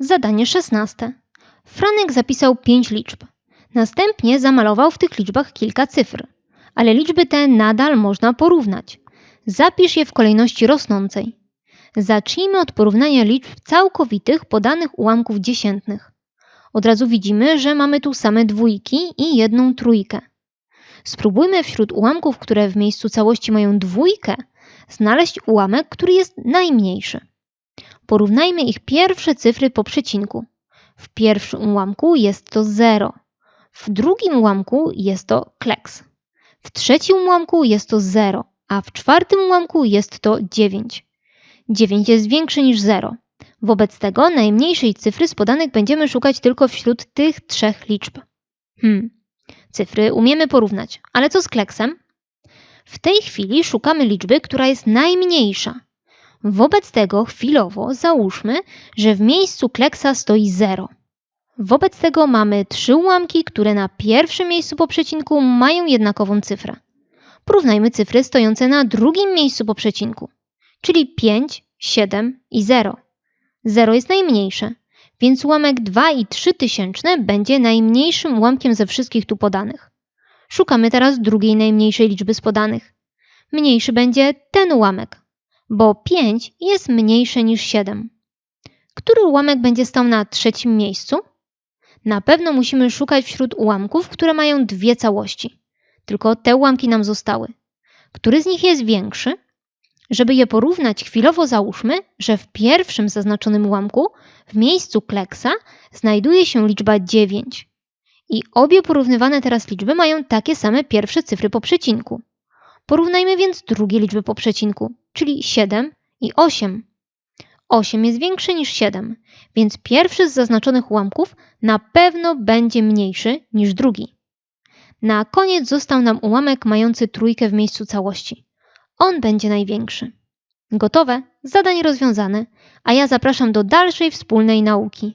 Zadanie szesnaste. Franek zapisał pięć liczb. Następnie zamalował w tych liczbach kilka cyfr, ale liczby te nadal można porównać. Zapisz je w kolejności rosnącej. Zacznijmy od porównania liczb całkowitych podanych ułamków dziesiętnych. Od razu widzimy, że mamy tu same dwójki i jedną trójkę. Spróbujmy wśród ułamków, które w miejscu całości mają dwójkę, znaleźć ułamek, który jest najmniejszy. Porównajmy ich pierwsze cyfry po przecinku. W pierwszym ułamku jest to 0. W drugim ułamku jest to kleks. W trzecim ułamku jest to 0, a w czwartym ułamku jest to 9. 9 jest większy niż 0. Wobec tego najmniejszej cyfry z podanych będziemy szukać tylko wśród tych trzech liczb. Hmm, cyfry umiemy porównać, ale co z kleksem? W tej chwili szukamy liczby, która jest najmniejsza. Wobec tego chwilowo załóżmy, że w miejscu kleksa stoi 0. Wobec tego mamy trzy ułamki, które na pierwszym miejscu po przecinku mają jednakową cyfrę. Porównajmy cyfry stojące na drugim miejscu po przecinku, czyli 5, 7 i 0. 0 jest najmniejsze, więc ułamek 2 i 3 tysięczne będzie najmniejszym ułamkiem ze wszystkich tu podanych. Szukamy teraz drugiej najmniejszej liczby z podanych. Mniejszy będzie ten ułamek, bo 5 jest mniejsze niż 7. Który ułamek będzie stał na trzecim miejscu? Na pewno musimy szukać wśród ułamków, które mają dwie całości. Tylko te ułamki nam zostały. Który z nich jest większy? Żeby je porównać, chwilowo załóżmy, że w pierwszym zaznaczonym ułamku, w miejscu kleksa, znajduje się liczba 9. I obie porównywane teraz liczby mają takie same pierwsze cyfry po przecinku. Porównajmy więc drugie liczby po przecinku, czyli 7 i 8. 8 jest większy niż 7, więc pierwszy z zaznaczonych ułamków na pewno będzie mniejszy niż drugi. Na koniec został nam ułamek mający trójkę w miejscu całości. On będzie największy. Gotowe? Zadanie rozwiązane, a ja zapraszam do dalszej wspólnej nauki.